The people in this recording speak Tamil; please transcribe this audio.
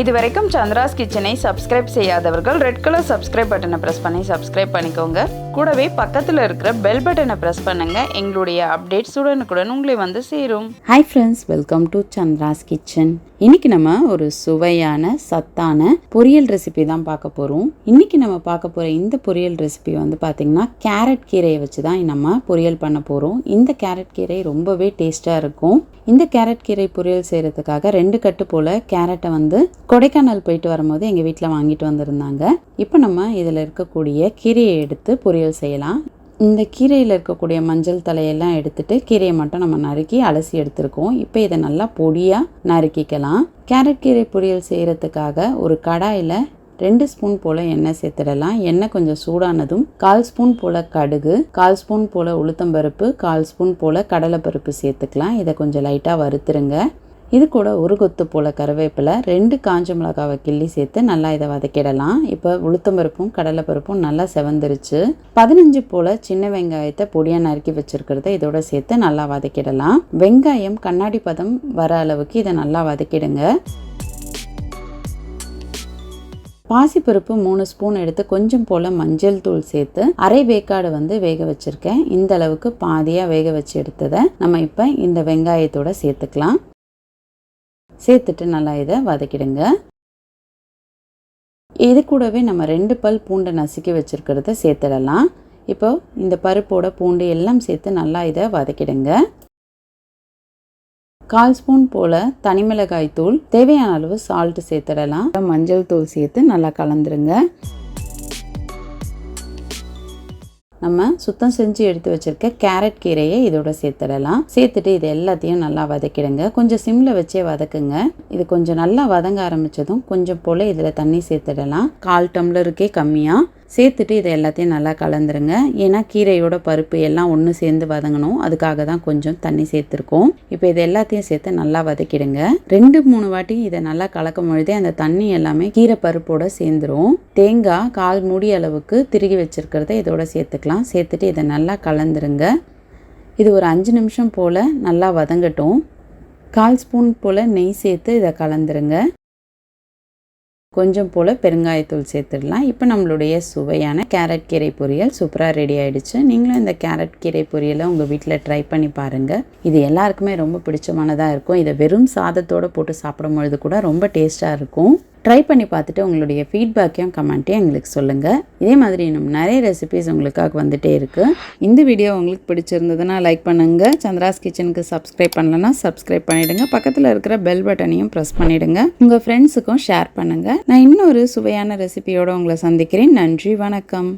இதுவரைக்கும் சந்திராஸ் கிச்சனை சப்ஸ்கிரைப் செய்யாதவர்கள் ரெட் கலர் சப்ஸ்கிரைப் பட்டனை ப்ரெஸ் பண்ணி சப்ஸ்கிரைப் பண்ணிக்கோங்க. கூடவே பக்கத்தில் இருக்கிற பெல் பட்டனை ப்ரெஸ் பண்ணுங்க. எங்களுடைய அப்டேட்ஸ் உடனுக்குடன் உங்களை வந்து சேரும். Hi friends welcome to Chandra's kitchen இன்னைக்கு நம்ம ஒரு சுவையான சத்தான பொரியல் ரெசிபி தான் பார்க்க போகிறோம் இன்னைக்கு நம்ம பார்க்க போகிற இந்த பொரியல் ரெசிபி வந்து பார்த்திங்கன்னா கேரட் கீரையை வச்சு தான் நம்ம பொரியல் பண்ண போகிறோம் இந்த கேரட் கீரை ரொம்பவே டேஸ்ட்டாக இருக்கும். இந்த கேரட் கீரை பொரியல் செய்கிறதுக்காக ரெண்டு கட்டு போல் கேரட்டை வந்து கொடைக்கானல் போயிட்டு வரும்போது எங்கள் வீட்டில் வாங்கிட்டு வந்திருந்தாங்க. இப்போ நம்ம இதில் இருக்கக்கூடிய கீரையை எடுத்து பொரியல் செய்யலாம். இந்த கீரையில் இருக்கக்கூடிய மஞ்சள் தலையெல்லாம் எடுத்துட்டு கீரையை மட்டும் நம்ம நறுக்கி அலசி எடுத்துருக்கோம். இப்போ இதை நல்லா பொடியாக நறுக்கிக்கலாம். கேரட் கீரை பொரியல் செய்கிறதுக்காக ஒரு கடாயில் ரெண்டு ஸ்பூன் போல் எண்ணெய் சேர்த்துடலாம். எண்ணெய் கொஞ்சம் சூடானதும் கால் ஸ்பூன் போல் கடுகு கால் ஸ்பூன் போல் உளுத்தம்பருப்பு கால் ஸ்பூன் போல் கடலைப்பருப்பு சேர்த்துக்கலாம். இதை கொஞ்சம் லைட்டாக வறுத்துருங்க. இது கூட ஒரு கொத்து போல் கருவேப்பிலை ரெண்டு காஞ்ச மிளகாவை கிள்ளி சேர்த்து நல்லா இதை வதக்கிடலாம். இப்போ உளுத்தம்பருப்பும் கடலைப்பருப்பும் நல்லா செவந்துருச்சு. பதினஞ்சு போல் சின்ன வெங்காயத்தை பொடியாக நறுக்கி வச்சுருக்கிறத இதோட சேர்த்து நல்லா வதக்கிடலாம். வெங்காயம் கண்ணாடி பதம் வர அளவுக்கு இதை நல்லா வதக்கிடுங்க. பாசிப்பருப்பு மூணு ஸ்பூன் எடுத்து கொஞ்சம் போல் மஞ்சள் தூள் சேர்த்து அரை வேக்காடு வந்து வேக வச்சுருக்கேன். இந்த அளவுக்கு பாதியாக வேக வச்சு எடுத்ததை நம்ம இப்போ இந்த வெங்காயத்தோட சேர்த்துக்கலாம். சேர்த்துட்டு நல்லா இதை வதக்கிடுங்க. இது கூடவே நம்ம ரெண்டு பல் பூண்டை நசுக்கி வச்சுருக்கிறத சேர்த்துடலாம். இப்போ இந்த பருப்போட பூண்டு எல்லாம் சேர்த்து நல்லா இதை வதக்கிடுங்க. கால் ஸ்பூன் போல் தனிமிளகாய் தூள் தேவையான அளவு சால்ட் சேர்த்துடலாம். மஞ்சள் தூள் சேர்த்து நல்லா கலந்துருங்க. நம்ம சுத்தம் செஞ்சு எடுத்து வச்சிருக்க கேரட் கீரையை இதோட சேர்த்துடலாம். சேர்த்துட்டு இது எல்லாத்தையும் நல்லா வதக்கிடுங்க. கொஞ்சம் சிம்மில் வச்சே வதக்குங்க. இது கொஞ்சம் நல்லா வதங்க ஆரம்பித்ததும் கொஞ்சம் போல் இதில் தண்ணி சேர்த்துடலாம். கால் டம்ளருக்கே கம்மியாக சேர்த்துட்டு இதை எல்லாத்தையும் நல்லா கலந்துருங்க. ஏன்னா கீரையோட பருப்பு எல்லாம் ஒன்று சேர்ந்து வதங்கணும். அதுக்காக தான் கொஞ்சம் தண்ணி சேர்த்துருக்கோம். இப்போ இது எல்லாத்தையும் சேர்த்து நல்லா வதக்கிடுங்க. ரெண்டு மூணு வாட்டி இதை நல்லா கலக்கும் பொழுதே அந்த தண்ணி எல்லாமே கீரை பருப்போட சேர்ந்துரும். தேங்காய் கால் மூடி அளவுக்கு திருகி வச்சிருக்கிறத இதோட சேர்த்துக்கலாம். சேர்த்துட்டு இதை நல்லா கலந்துருங்க. இது ஒரு அஞ்சு நிமிஷம் போல் நல்லா வதங்கட்டும். கால் ஸ்பூன் போல் நெய் சேர்த்து இதை கலந்துருங்க. கொஞ்சம் போல் பெருங்காயத்தூள் சேர்த்துடலாம். இப்போ நம்மளுடைய சுவையான கேரட் கீரை பொரியல் சூப்பராக ரெடி ஆகிடுச்சு நீங்களும் இந்த கேரட் கீரை பொரியலை உங்கள் வீட்டில் ட்ரை பண்ணி பாருங்கள் இது எல்லாருக்குமே ரொம்ப பிடிச்சமானதாக இருக்கும். இதை வெறும் சாதத்தோடு போட்டு சாப்பிடும் பொழுது கூட ரொம்ப டேஸ்ட்டாக இருக்கும். ட்ரை பண்ணி பார்த்துட்டு உங்களுடைய ஃபீட்பேக்கையும் கமெண்ட்டையும் எங்களுக்கு சொல்லுங்கள் இதே மாதிரி இன்னும் நிறைய ரெசிபிஸ் உங்களுக்காக வந்துகிட்டே இருக்குது இந்த வீடியோ உங்களுக்கு பிடிச்சிருந்ததுன்னா லைக் பண்ணுங்கள் சந்திராஸ் கிச்சனுக்கு சப்ஸ்கிரைப் பண்ணலன்னா சப்ஸ்கிரைப் பண்ணிவிடுங்க பக்கத்தில் இருக்கிற பெல் பட்டனையும் ப்ரெஸ் பண்ணிவிடுங்க உங்கள் ஃப்ரெண்ட்ஸுக்கும் ஷேர் பண்ணுங்கள் நான் இன்னொரு சுவையான ரெசிபியோடு உங்களை சந்திக்கிறேன். நன்றி வணக்கம்.